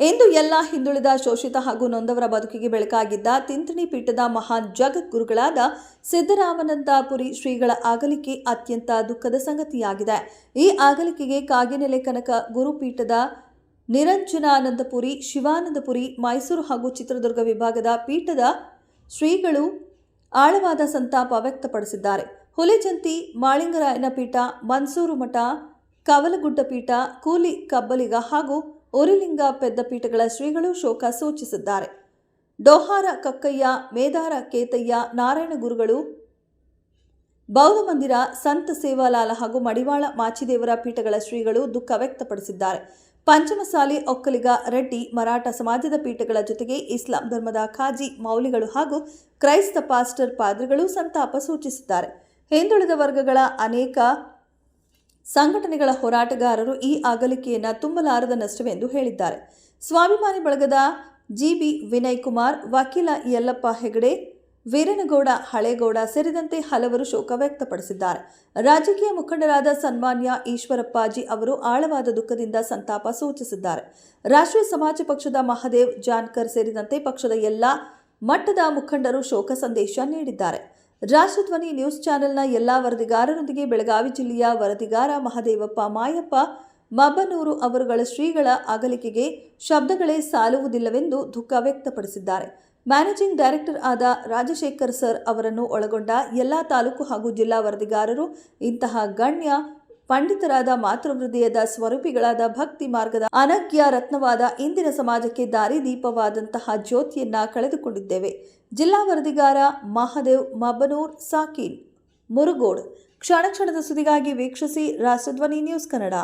ಎಲ್ಲ ಹಿಂದುಳಿದ ಶೋಷಿತ ಹಾಗೂ ನೊಂದವರ ಬದುಕಿಗೆ ಬೆಳಕಾಗಿದ್ದ ತಿಂತಣಿ ಪೀಠದ ಮಹಾನ್ ಜಗದ್ಗುರುಗಳಾದ ಸಿದ್ದರಾಮನಂದಪುರಿ ಶ್ರೀಗಳ ಅಗಲಿಕೆ ಅತ್ಯಂತ ದುಃಖದ ಸಂಗತಿಯಾಗಿದೆ. ಈ ಅಗಲಿಕೆಗೆ ಕಾಗಿನೆಲೆ ಕನಕ ಗುರುಪೀಠದ ನಿರಂಜನಾನಂದಪುರಿ, ಶಿವಾನಂದಪುರಿ, ಮೈಸೂರು ಹಾಗೂ ಚಿತ್ರದುರ್ಗ ವಿಭಾಗದ ಪೀಠದ ಶ್ರೀಗಳು ಆಳವಾದ ಸಂತಾಪ ವ್ಯಕ್ತಪಡಿಸಿದ್ದಾರೆ. ಹುಲಿಜಂತಿ ಮಾಳಿಂಗರಾಯನ ಪೀಠ, ಮನ್ಸೂರು ಮಠ, ಕವಲಗುಡ್ಡ ಪೀಠ, ಕೂಲಿ ಕಬ್ಬಲಿಗ ಹಾಗೂ ಉರಿಲಿಂಗ ಪೆದ್ದಪೀಠಗಳ ಶ್ರೀಗಳು ಶೋಕ ಸೂಚಿಸಿದ್ದಾರೆ. ಡೋಹಾರ ಕಕ್ಕಯ್ಯ, ಮೇದಾರ ಕೇತಯ್ಯ, ನಾರಾಯಣ ಗುರುಗಳು, ಬೌದ್ಧ ಮಂದಿರ, ಸಂತ ಸೇವಾಲಾಲ ಹಾಗೂ ಮಡಿವಾಳ ಮಾಚಿದೇವರ ಪೀಠಗಳ ಶ್ರೀಗಳು ದುಃಖ ವ್ಯಕ್ತಪಡಿಸಿದ್ದಾರೆ. ಪಂಚಮಸಾಲಿ, ಒಕ್ಕಲಿಗ, ರೆಡ್ಡಿ, ಮರಾಠ ಸಮಾಜದ ಪೀಠಗಳ ಜೊತೆಗೆ ಇಸ್ಲಾಂ ಧರ್ಮದ ಖಾಜಿ, ಮೌಲಿಗಳು ಹಾಗೂ ಕ್ರೈಸ್ತ ಪಾಸ್ಟರ್ ಪಾದ್ರಿಗಳು ಸಂತಾಪ ಸೂಚಿಸಿದ್ದಾರೆ. ಹಿಂದುಳಿದ ವರ್ಗಗಳ ಅನೇಕ ಸಂಘಟನೆಗಳ ಹೋರಾಟಗಾರರು ಈ ಅಗಲಿಕೆಯನ್ನು ತುಂಬಲಾರದ ನಷ್ಟವೆಂದು ಹೇಳಿದ್ದಾರೆ. ಸ್ವಾಭಿಮಾನಿ ಬಳಗದ ಜಿಬಿ ವಿನಯ್ ಕುಮಾರ್ ವಕೀಲ ಯಲ್ಲಪ್ಪ ಹೆಗಡೆ, ವೀರನಗೌಡ ಹಳೇಗೌಡ ಸೇರಿದಂತೆ ಹಲವರು ಶೋಕ ವ್ಯಕ್ತಪಡಿಸಿದ್ದಾರೆ. ರಾಜಕೀಯ ಮುಖಂಡರಾದ ಸನ್ಮಾನ್ಯ ಈಶ್ವರಪ್ಪಾಜಿ ಅವರು ಆಳವಾದ ದುಃಖದಿಂದ ಸಂತಾಪ ಸೂಚಿಸಿದ್ದಾರೆ. ರಾಷ್ಟ್ರೀಯ ಸಮಾಜ ಪಕ್ಷದ ಮಹಾದೇವ್ ಜಾನ್ಕರ್ ಸೇರಿದಂತೆ ಪಕ್ಷದ ಎಲ್ಲ ಮಟ್ಟದ ಮುಖಂಡರು ಶೋಕ ಸಂದೇಶ ನೀಡಿದ್ದಾರೆ. ರಾಷ್ಟ್ರಧ್ವನಿ ನ್ಯೂಸ್ ಚಾನೆಲ್ನ ಎಲ್ಲ ವರದಿಗಾರರೊಂದಿಗೆ ಬೆಳಗಾವಿ ಜಿಲ್ಲೆಯ ವರದಿಗಾರ ಮಹದೇವಪ್ಪ ಮಾಯಪ್ಪ, ಮಬ್ಬನೂರು ಅವರುಗಳ ಶ್ರೀಗಳ ಅಗಲಿಕೆಗೆ ಶಬ್ದಗಳೇ ಸಾಲುವುದಿಲ್ಲವೆಂದು ದುಃಖ ವ್ಯಕ್ತಪಡಿಸಿದ್ದಾರೆ. ಮ್ಯಾನೇಜಿಂಗ್ ಡೈರೆಕ್ಟರ್ ಆದ ರಾಜಶೇಖರ್ ಸರ್ ಅವರನ್ನು ಒಳಗೊಂಡ ಎಲ್ಲ ತಾಲೂಕು ಹಾಗೂ ಜಿಲ್ಲಾ ವರದಿಗಾರರು ಇಂತಹ ಗಣ್ಯ ಪಂಡಿತರಾದ ಮಾತೃಹೃದಯದ ಸ್ವರೂಪಿಗಳಾದ ಭಕ್ತಿ ಮಾರ್ಗದ ಅನಗ್ಯ ರತ್ನವಾದ ಇಂದಿನ ಸಮಾಜಕ್ಕೆ ದಾರಿದೀಪವಾದಂತಹ ಜ್ಯೋತಿಯನ್ನ ಕಳೆದುಕೊಂಡಿದ್ದೇವೆ. ಜಿಲ್ಲಾ ವರದಿಗಾರ ಮಹಾದೇವ್ ಮಬನೂರ್ ಸಾಕೀನ್, ಮುರುಗೋಡ್. ಕ್ಷಣ ಕ್ಷಣದ ಸುದ್ದಿಗಾಗಿ ವೀಕ್ಷಿಸಿ ರಾಷ್ಟ್ರಧ್ವನಿ ನ್ಯೂಸ್ ಕನ್ನಡ.